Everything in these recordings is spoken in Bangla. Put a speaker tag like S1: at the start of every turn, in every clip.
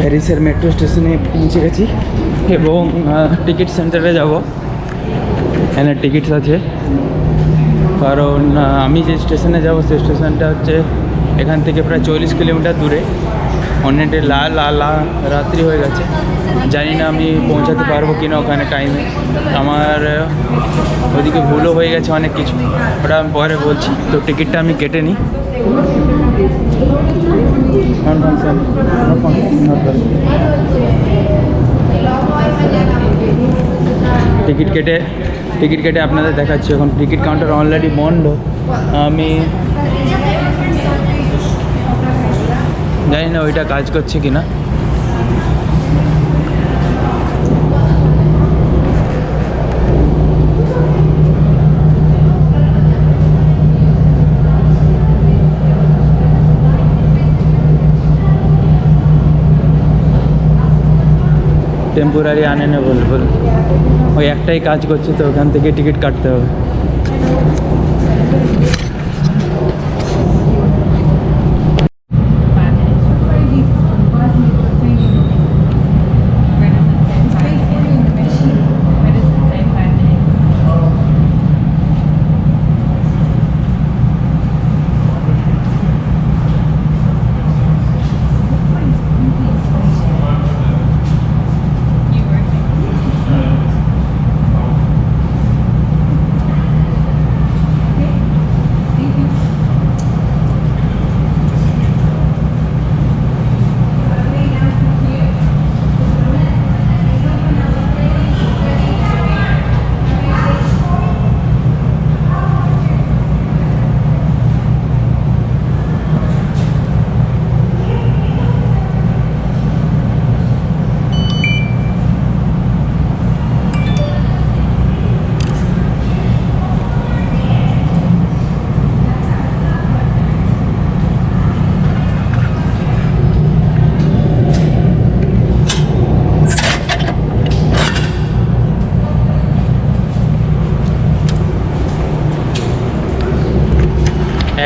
S1: প্যারিসের মেট্রো স্টেশনে পৌঁছে গেছি এবং টিকিট সেন্টারে যাব এখানে টিকিটস আছে কারণ আমি যে স্টেশনে যাব সেই স্টেশনটা হচ্ছে এখান থেকে প্রায় চল্লিশ কিলোমিটার দূরে অনেকটা লা লা লা রাত্রি হয়ে গেছে জানি না আমি পৌঁছাতে পারবো কি না ওখানে টাইমে আমার ওদিকে ভুলও হয়ে গেছে অনেক কিছু ওটা আমি পরে বলছি তো টিকিটটা আমি কেটে নিই টিকিট কেটে টিকিট কেটে আপনাদের দেখাচ্ছি এখন টিকিট কাউন্টার অলরেডি বন্ধ আমি জানি না ওইটা কাজ করছে কি না টেম্পোরারি আনএনেবল ওই একটাই কাজ করছে তো ওখান থেকে টিকিট কাটতে হবে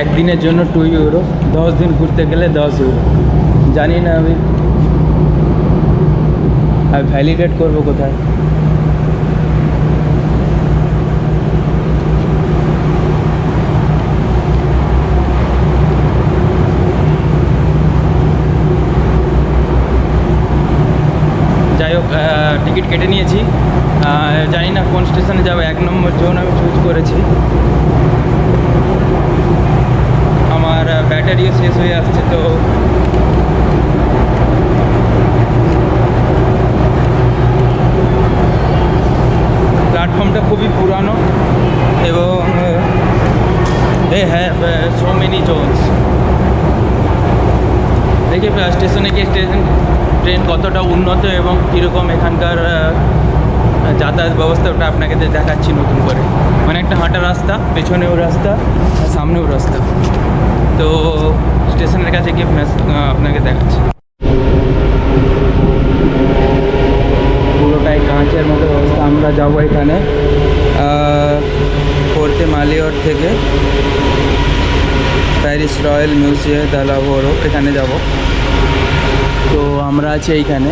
S1: একদিনের জন্য টু ইউরো দশ দিন ঘুরতে গেলে দশ ইউরো জানি না আমি আমি ভ্যালিডেট করবো কোথায় যাই হোক টিকিট কেটে নিয়েছি জানি না কোন স্টেশনে যাবো এক নম্বর জোন আমি চুজ করেছি ব্যাটারিও শেষ হয়ে আসছে তো প্ল্যাটফর্মটা খুবই পুরানো এবং they have so many zones দেখি স্টেশনে গিয়ে স্টেশন ট্রেন কতটা উন্নত এবং কীরকম এখানকার যাতায়াত ব্যবস্থা ওটা আপনাকে দেখাচ্ছি নতুন করে মানে একটা হাঁটা রাস্তা পেছনেও রাস্তা সামনেও রাস্তা তো স্টেশনের কাছে গিয়ে আপনাকে দেখাচ্ছি পুরোটাই কাঁচের মতো ব্যবস্থা আমরা যাবো এখানে পড়তে মালিওর থেকে প্যারিস রয়্যাল মিউজিয়াম দালাভোরো এখানে যাব তো আমরা আছি এইখানে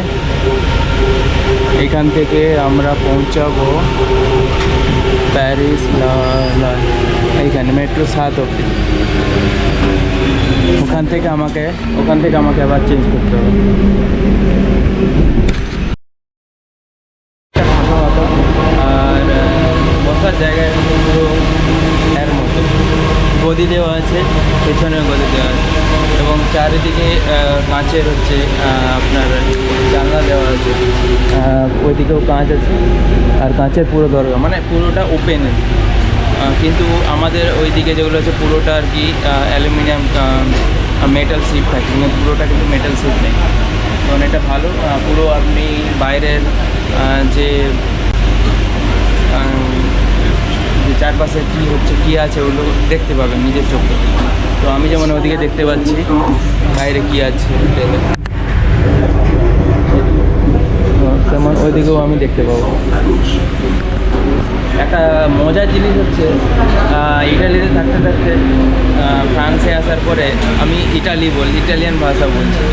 S1: এখান থেকে আমরা পৌঁছাবো প্যারিস এইখানে মেট্রো সাত অব্দি ওখান থেকে আমাকে ওখান থেকে আমাকে আবার চেঞ্জ করতে হবে আর বসার গদি দেওয়া আছে পেছনের গদি দেওয়া আছে এবং চারিদিকে কাঁচের হচ্ছে আপনার জানলা দেওয়া আছে ওইদিকেও কাঁচ আছে আর কাঁচের পুরো দরজা মানে পুরোটা ওপেন আছে কিন্তু আমাদের ওই দিকে যেগুলো আছে পুরোটা আর কি অ্যালুমিনিয়াম মেটাল সিট থাকে কিন্তু পুরোটা কিন্তু মেটাল সিট নেই কারণ এটা ভালো পুরো আপনি বাইরের যে চারপাশে কী হচ্ছে কী আছে ওগুলো দেখতে পাবেন নিজের চোখে তো আমি যেমন ওদিকে দেখতে পাচ্ছি বাইরে কী আছে তেমন ওইদিকেও আমি দেখতে পাবো একটা মজার জিনিস হচ্ছে ইটালিতে থাকতে থাকতে ফ্রান্সে আসার পরে আমি ইটালি বল ইটালিয়ান ভাষা বলছি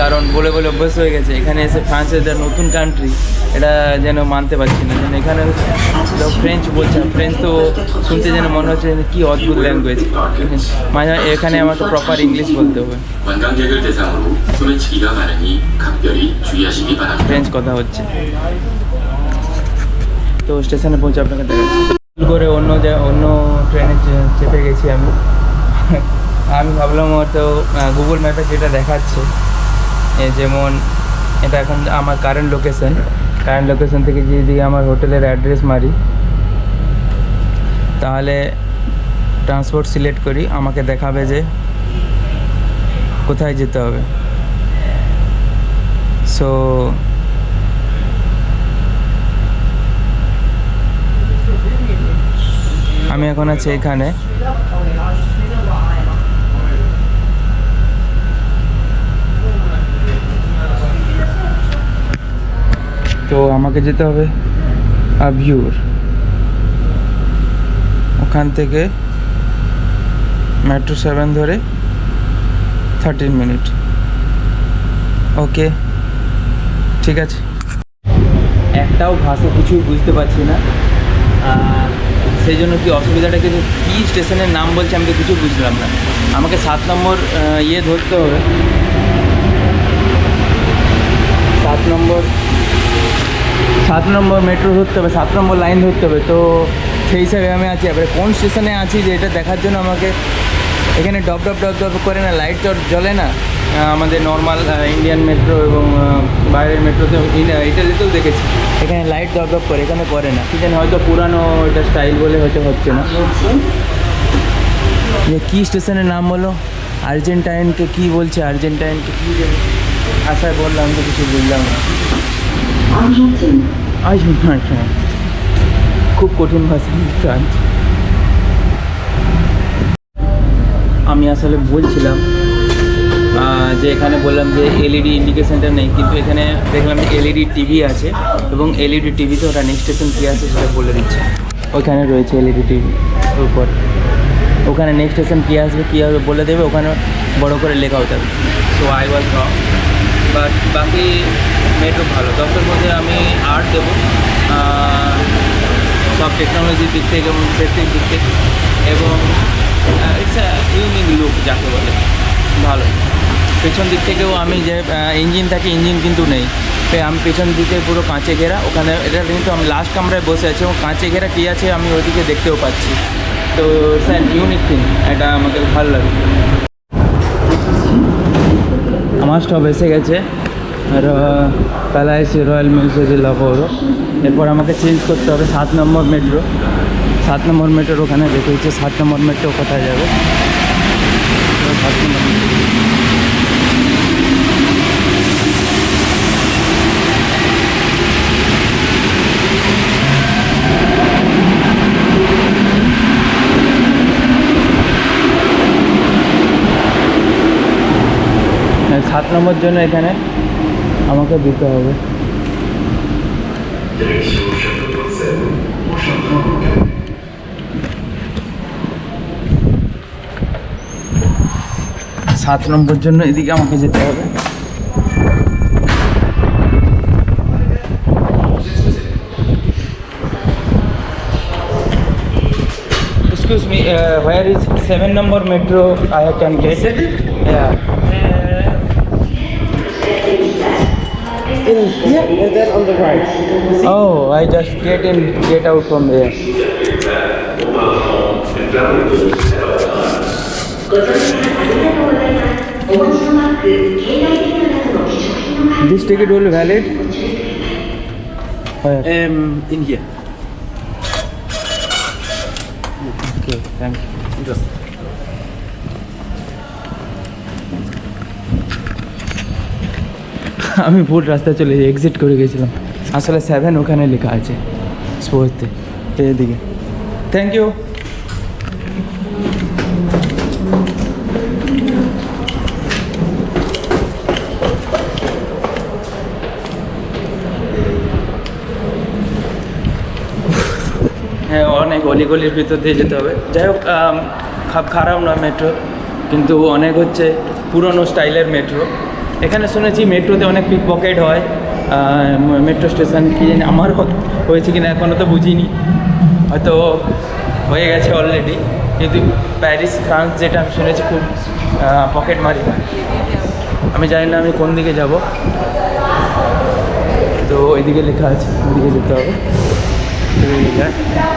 S1: কারণ বলে বলে অভ্যস্ত হয়ে গেছে এখানে এসে ফ্রান্সে যে নতুন কান্ট্রি এটা যেন মানতে পারছি না যেন এখানে ফ্রেঞ্চ বলছে ফ্রেঞ্চ তো শুনতে যেন মনে হচ্ছে কী অদ্ভুত ল্যাঙ্গুয়েজ মাঝে এখানে আমাকে প্রপার ইংলিশ বলতে হবে ফ্রেঞ্চ কথা হচ্ছে তো স্টেশনে পৌঁছে আপনাকে দেখাচ্ছি করে অন্য অন্য ট্রেনে চেপে গেছি আমি আমি ভাবলাম হয়তো গুগল ম্যাপে যেটা দেখাচ্ছে যেমন এটা এখন আমার কারেন্ট লোকেশন কারেন্ট লোকেশন থেকে যদি আমার হোটেলের অ্যাড্রেস মারি তাহলে ট্রান্সপোর্ট সিলেক্ট করি আমাকে দেখাবে যে কোথায় যেতে হবে সো আমি এখন আছি এখানে তো আমাকে যেতে হবে আভিউর ওখান থেকে মেট্রো সেভেন ধরে থার্টিন মিনিট ওকে ঠিক আছে একটাও ভাষা কিছুই বুঝতে পারছি না সেই জন্য কি অসুবিধাটা কিন্তু কী স্টেশনের নাম বলছে আমি তো কিছু বুঝলাম না আমাকে সাত নম্বর ইয়ে ধরতে হবে সাত নম্বর সাত নম্বর মেট্রো ধরতে হবে সাত নম্বর লাইন ধরতে হবে তো সেই হিসাবে আমি আছি এবারে কোন স্টেশনে আছি যে এটা দেখার জন্য আমাকে এখানে ডব ডব ডব ডব করে না লাইট জ্বলে না আমাদের নর্মাল ইন্ডিয়ান মেট্রো এবং বাইরের মেট্রোতে ইটালিতেও দেখেছি এখানে লাইট ডব ডব করে এখানে করে না এখানে হয়তো পুরানো এটা স্টাইল বলে হয়তো হচ্ছে না যে কী স্টেশনের নাম বলো আর্জেন্টাইনকে কি বলছে আর্জেন্টাইনকে কী আশায় বললাম তো কিছু বুঝলাম না আচ্ছা খুব কঠিন ভাষা ফ্রান্স আসলে বলছিলাম যে এখানে বললাম যে এলইডি ইন্ডিকেশনটা e নেই কিন্তু এখানে দেখলাম যে এলইডি টিভি e আছে এবং এলইডি টিভিতে e ওটা নেক্সট স্টেশন কী আছে সেটা বলে দিচ্ছে ওখানে রয়েছে এলইডি টিভি উপর ওখানে নেক্সট স্টেশন কী আসবে কী হবে বলে দেবে ওখানে বড় করে লেখা হতে হবে so I was wrong but বাকি মেট্রো ভালো দশের মধ্যে আমি আর্ট দেবো সব টেকনোলজির দিক থেকে এবং সেফটির দিক থেকে এবং ইটস ইউনিক লুক যাকে বলে ভালো পেছন দিক থেকেও আমি যে ইঞ্জিন থাকি ইঞ্জিন কিন্তু নেই আমি পেছন দিকে পুরো কাঁচে ঘেরা ওখানে এটা কিন্তু আমি লাস্ট কামরায় বসে আছি এবং কাঁচে ঘেরা কী আছে আমি ওইদিকে দেখতেও পাচ্ছি তো স্যার ইউনিক থিং এটা আমাকে ভালো লাগে আমার স্টপ এসে গেছে আর তালা এসে রয়্যাল মিউজিয়ামে লাভোরও এরপর আমাকে চেঞ্জ করতে হবে সাত নম্বর মেট্রো সাত নম্বর মেট্রোর ওখানে দেখেছে সাত নম্বর মেট্রো কোথায় যাবে হ্যাঁ, সাত নম্বর জন্য এখানে আমাকে দিতে হবে 7 नंबर जनन इधर आके যেতে হবে excuse me where is 7 number metro I can get yeah in yeah then on the right oh I just get in get out from here ওমা ফ্রম দেয়ার डिस्ट्रिक्टेड valid am in here okay thank you just আমি ভুল রাস্তা চলে এক্সিট করে গেছিলাম আসলে 7 ওখানে লেখা আছে সরি তো এই দিকে थैंक यू অনেক অলিগলির ভিতর দিয়ে যেতে হবে যাই হোক খারাপ নয় মেট্রো কিন্তু অনেক হচ্ছে পুরনো স্টাইলের মেট্রো এখানে শুনেছি মেট্রোতে অনেক পিক পকেট হয় মেট্রো স্টেশন কি জানি আমার হয়েছে কিনা এখনও তো বুঝিনি হয়তো হয়ে গেছে অলরেডি কিন্তু প্যারিস ফ্রান্স যেটা আমি শুনেছি খুব পকেট মারি আমি জানি না আমি কোন দিকে যাব তো ওইদিকে লেখা আছে ওইদিকে যেতে হবে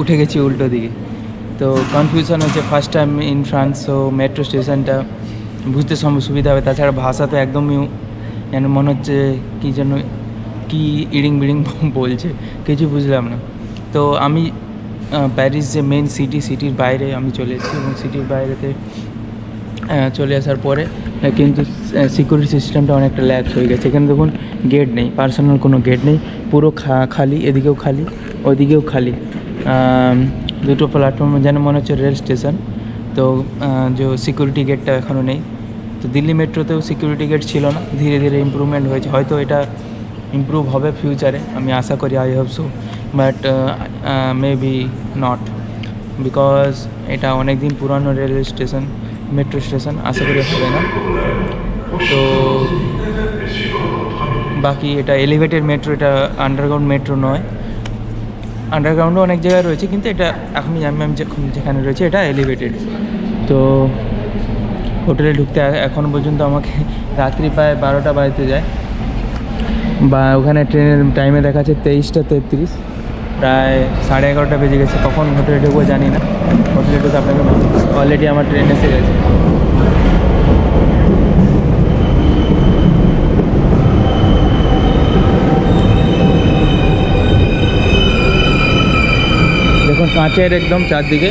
S1: উঠে গেছি উল্টো দিকে তো কনফিউশন হচ্ছে first time in France so metro স্টেশনটা বুঝতে সুবিধা হবে তাছাড়া ভাষা তো একদমই যেন মনে হচ্ছে কী যেন কী ইডিং বিডিং বলছে কিছু বুঝলাম না তো আমি প্যারিস যে মেন সিটি সিটির বাইরে আমি চলে এসেছি এবং সিটির বাইরেতে চলে আসার পরে কিন্তু সিকিউরিটি সিস্টেমটা অনেকটা ল্যাপস হয়ে গেছে এখানে দেখুন গেট নেই পার্সোনাল কোনো গেট নেই পুরো খা খালি এদিকেও খালি ওইদিকেও খালি দুটো প্ল্যাটফর্ম যেন মনে হচ্ছে রেল স্টেশন তো যে সিকিউরিটি গেটটা এখনও নেই তো দিল্লি মেট্রোতেও সিকিউরিটি গেট ছিল না ধীরে ধীরে ইম্প্রুভমেন্ট হয়েছে হয়তো এটা ইম্প্রুভ হবে ফিউচারে আমি আশা করি I have so but maybe not because এটা অনেক দিন পুরানো রেলওয়ে স্টেশন মেট্রো স্টেশন আশা করি হবে না তো বাকি এটা এলিভেটেড মেট্রো এটা আন্ডারগ্রাউন্ড মেট্রো নয় আন্ডারগ্রাউন্ডও অনেক জায়গায় রয়েছে কিন্তু এটা এখন আমি আমি যখন যেখানে রয়েছে এটা এলিভেটেড তো হোটেলে ঢুকতে এখন পর্যন্ত আমাকে রাত্রি প্রায় বারোটা বাড়িতে যায় বা ওখানে ট্রেনের টাইমে দেখাচ্ছে তেইশটা তেত্রিশ প্রায় সাড়ে এগারোটা বেজে গেছে কখন হোটেলে ঢুকবো জানি না হোটেলে ঢুকে আপনাকে অলরেডি আমার ট্রেন এসে গেছে কাঁচের একদম চারদিকে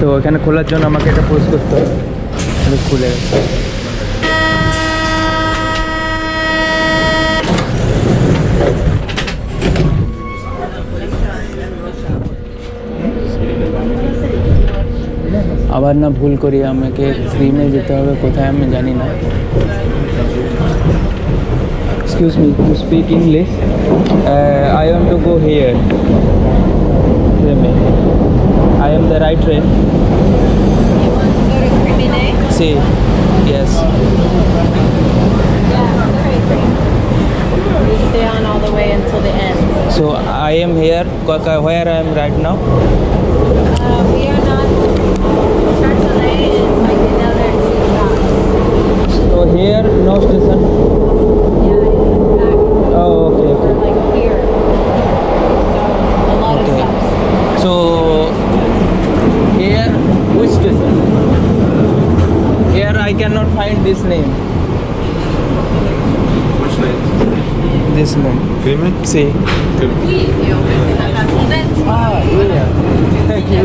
S1: তো এখানে খোলার জন্য আমাকে এটা পোস্ট করতে হবে খুলে আবার না ভুল করি আমাকে ক্রিমে যেতে হবে কোথায় আমি জানি না excuse me, you speak English? Uh, I want to go here. I am the right train. See? Si. Yes. You stay on all the way until the end. So I am here. Where I am right now? Uh, we are not. Chartelet is like another two stops. So here, no station. Oh, okay, okay. like here. So a lot okay. of So here, which station? Here I cannot find this name. Which name? This name. See Sí. Oui, Ah, oui. Thank you.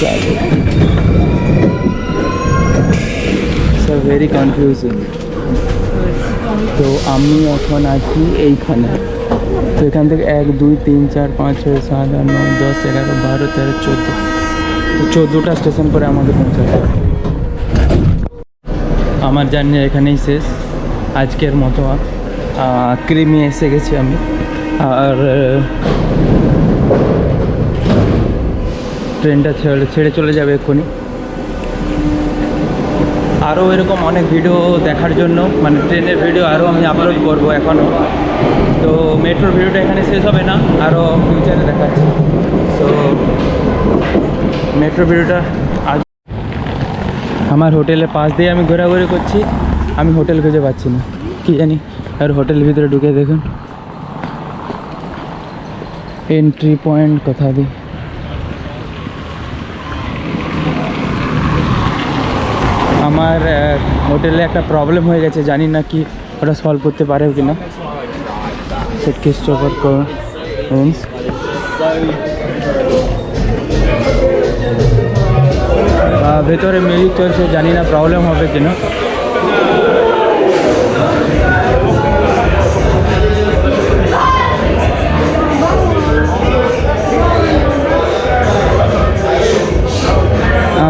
S1: travel. So very confusing. তো আমি এখন আছি এইখানে তো এখান থেকে এক দুই তিন চার পাঁচ ছয় সাত আট নয় দশ এগারো বারো তেরো চোদ্দো চোদ্দোটা স্টেশন পরে আমাকে পৌঁছাতে হবে আমার জার্নি এখানেই শেষ আজকের মতো ক্রিমি এসে গেছি আমি আর ট্রেনটা ছেড়ে ছেড়ে চলে যাবে এক্ষুনি আরও এরকম অনেক ভিডিও দেখার জন্য মানে ট্রেনের ভিডিও আরও আমি আপলোড করব এখনও তো মেট্রোর ভিডিওটা এখানে শেষ হবে না আরও ফিউচারে দেখাচ্ছি তো মেট্রো ভিডিওটা আজ আমার হোটেলের পাশ দিয়ে আমি ঘোরাঘুরি করছি আমি হোটেল খুঁজে পাচ্ছি না কি জানি আর হোটেলের ভিতরে ঢুকে দেখুন এন্ট্রি পয়েন্ট কথা দিই আমার হোটেলে একটা প্রবলেম হয়ে গেছে জানি না কি ওটা সলভ করতে পারে কি না সেটকেস চকর ফ্রেন্ডস ভেতরে মিউজিক চলছে জানি না প্রবলেম হবে কিনা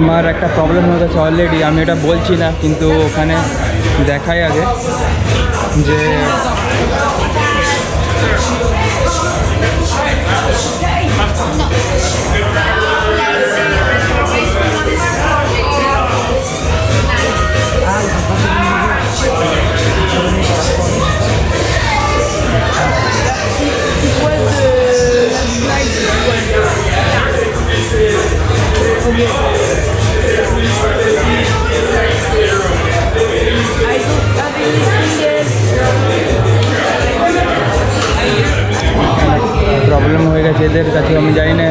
S1: আমার একটা প্রবলেম হয়ে গেছে অলরেডি আমি এটা বলছি না কিন্তু ওখানে দেখাই আগে যে Yeah. প্রবলেম হয়ে গেছে এদের কাছে আমি যাই না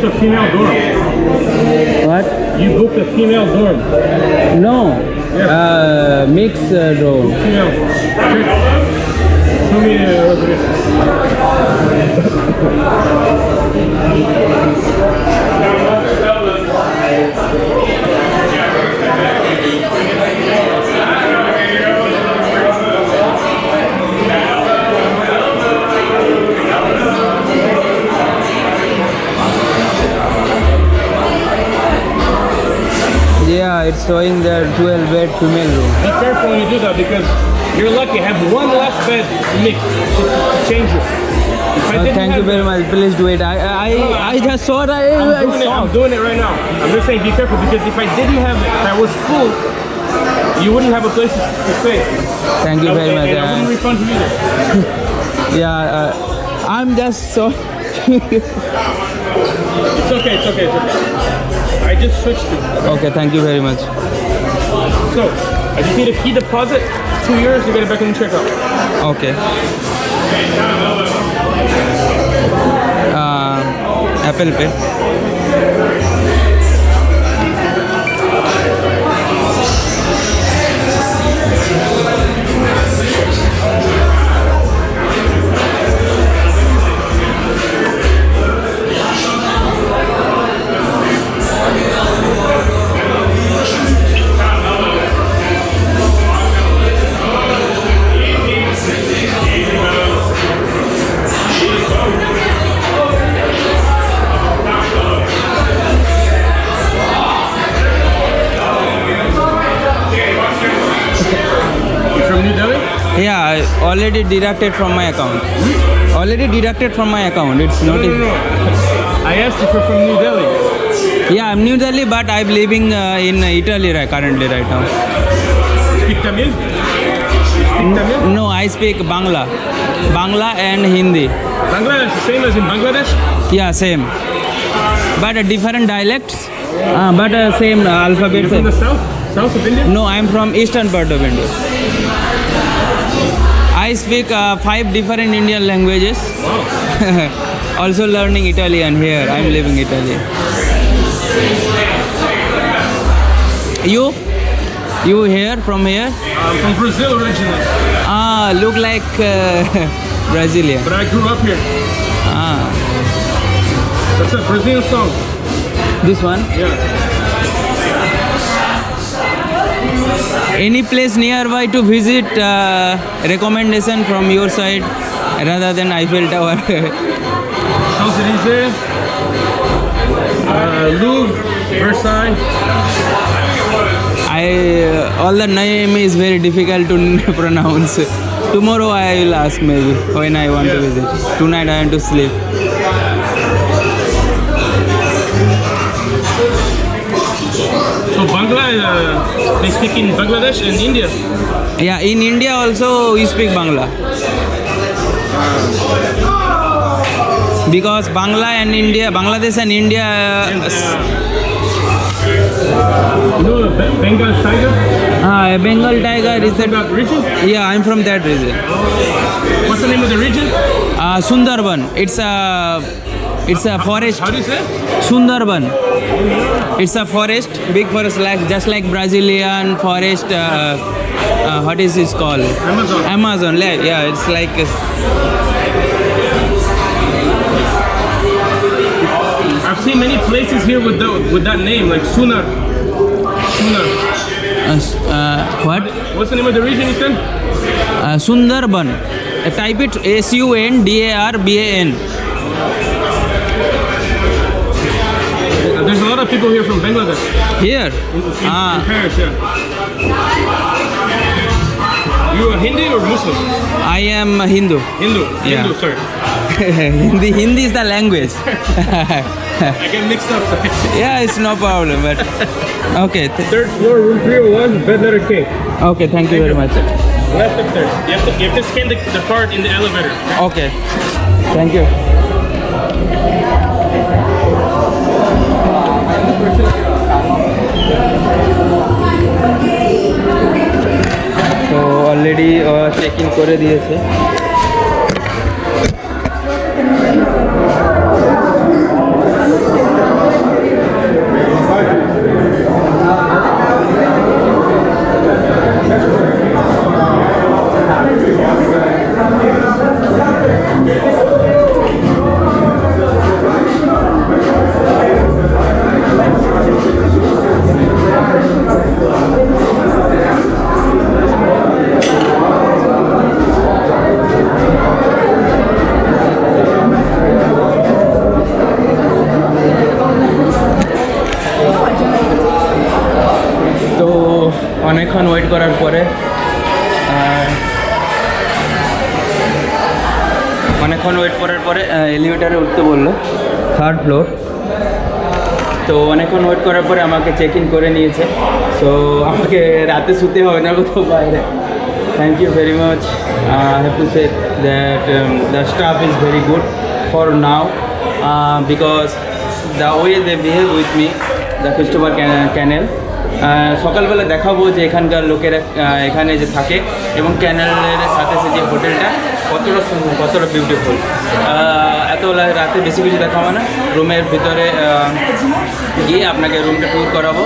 S2: booked a female dorm. What? You booked a female dorm.
S1: No. Yeah. Uh, mixed uh, dorm. Female. Show me uh, over here. it's showing the 12 bed female room.
S2: Be careful when you do that because you're lucky. Have one less bed to, change it.
S1: thank you very much. Please do it. I I, I just saw that. I, I'm
S2: doing, It, I'm doing it right now. I'm just saying be careful because if I didn't have it, if I was full, you wouldn't have a place to, stay.
S1: Thank you very much. Uh, yeah, uh, I'm just so. it's okay. It's
S2: okay. It's okay. I just switched it.
S1: Okay, thank you very much. So,
S2: I just need a key deposit, two euros to get it back in the checkout.
S1: Okay. Uh, Apple Pay. already deducted from my account. Hmm? Already deducted from my account. It's not. No, no, no.
S2: I asked if you're from New Delhi.
S1: Yeah, I'm New Delhi, but I'm living uh, in Italy right, currently right now.
S2: Speak Tamil?
S1: Speak Tamil? No, I speak Bangla, Bangla and Hindi.
S2: Bangladesh, same as in Bangladesh.
S1: Yeah, same, but uh, different dialects. Uh, ah, but uh, same uh, alphabet.
S2: You're from the south, south of India.
S1: No, I'm from eastern part of India. I speak uh, five different Indian languages. Wow. also learning Italian here. I'm living Italy. You? You here from here?
S2: I'm uh, from Brazil originally.
S1: Ah, look like uh, Brazilian.
S2: But I grew up here. Ah. That's a Brazilian song.
S1: This one? Yeah. Any place nearby to visit? Uh, recommendation from your side rather than Eiffel Tower.
S2: champs uh, Versailles.
S1: I uh, all the name is very difficult to pronounce. Tomorrow I will ask maybe when I want yes. to visit. Tonight I want to sleep.
S2: uh, they speak in Bangladesh and India.
S1: Yeah, in India also we speak Bangla. Because Bangla and India, Bangladesh and India. And, uh,
S2: you know Bengal tiger?
S1: Ah, uh, Bengal tiger is that, region? Yeah, I'm from that region.
S2: What's the name of the region?
S1: Uh, Sundarban. It's a, it's a forest. How do you say? Sundarban. it's a forest, big forest, like just like Brazilian forest. Uh, uh, uh what is this called? Amazon. Amazon. Yeah, it's like.
S2: i have seen many places here with the, with that name, like Sunar.
S1: Sunar. Uh, uh, what?
S2: What's the name of the region you said?
S1: Uh, Sundarban. Type it S U N D A R B A N.
S2: lot of people here from Bangladesh. Here? In, in, ah. in Paris, yeah. You are Hindi or Muslim?
S1: I am a Hindu. Hindu. Yeah. Hindu, sorry. Hindi, Hindi is the language.
S2: I get mixed up. Sorry.
S1: yeah, it's no problem. But okay.
S2: Third floor, room 301, bed letter K.
S1: Okay, thank you very you. much.
S2: Left upstairs. You have to, you have to scan the, the card in the elevator.
S1: Okay. Thank you. Already check in করে দিয়েছে অনেকক্ষণ ওয়েট করার পরে এলিভেটারে উঠতে বললো থার্ড ফ্লোর তো অনেকক্ষণ ওয়েট করার পরে আমাকে চেক ইন করে নিয়েছে সো আমাকে রাতে শুতে হবে না কোথাও বাইরে thank you very much uh, i that the staff is very good for now because the for now behave with me the they behave with ক্যানেল uh, সকালবেলা দেখাবো যে এখানকার লোকেরা uh, এখানে যে থাকে এবং ক্যানেলের সাথে সাথে যে হোটেলটা কতটা সুন্দর কতটা বিউটিফুল এত রাতে বেশি কিছু দেখা হয় না রুমের ভিতরে গিয়ে আপনাকে রুমটা ট্যুর করাবো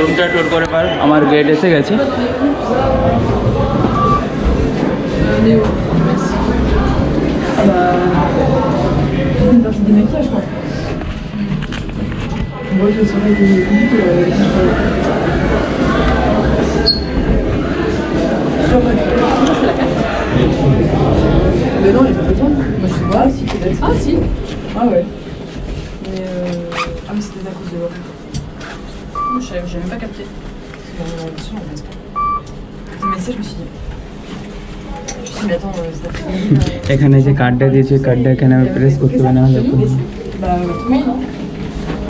S1: রুমটা ট্যুর করে পার আমার গেট এসে গেছে ben non, il n'y a pas besoin. Moi, je sais pas. Ah, si, peut-être. Ah, si. Ah, ouais. Mais euh... Ah, mais c'était à cause de l'horaire. Je n'avais même pas capté. C'est dans on Mais ça, je me suis dit. এখানে যে কার্ডটা দিয়েছে কার্ডটা এখানে আমি প্রেস করতে পারি না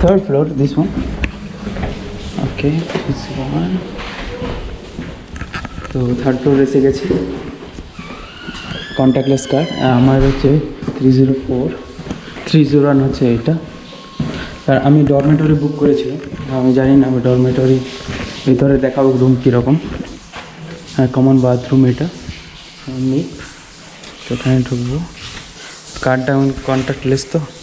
S1: third floor this one okay তো থার্ড ফ্লোর এসে গেছি কন্ট্যাক্টলেস কার্ড আমার হচ্ছে three zero four three zero one হচ্ছে এটা আর আমি ডরমেটরি বুক করেছিলাম আমি জানি না আমি ডরমেটরি ভিতরে দেখাবো রুম কীরকম হ্যাঁ কমন বাথরুম এটা আমি ওখানে ঢুকবো কার্ডটা এখন কন্ট্যাক্টলেস তো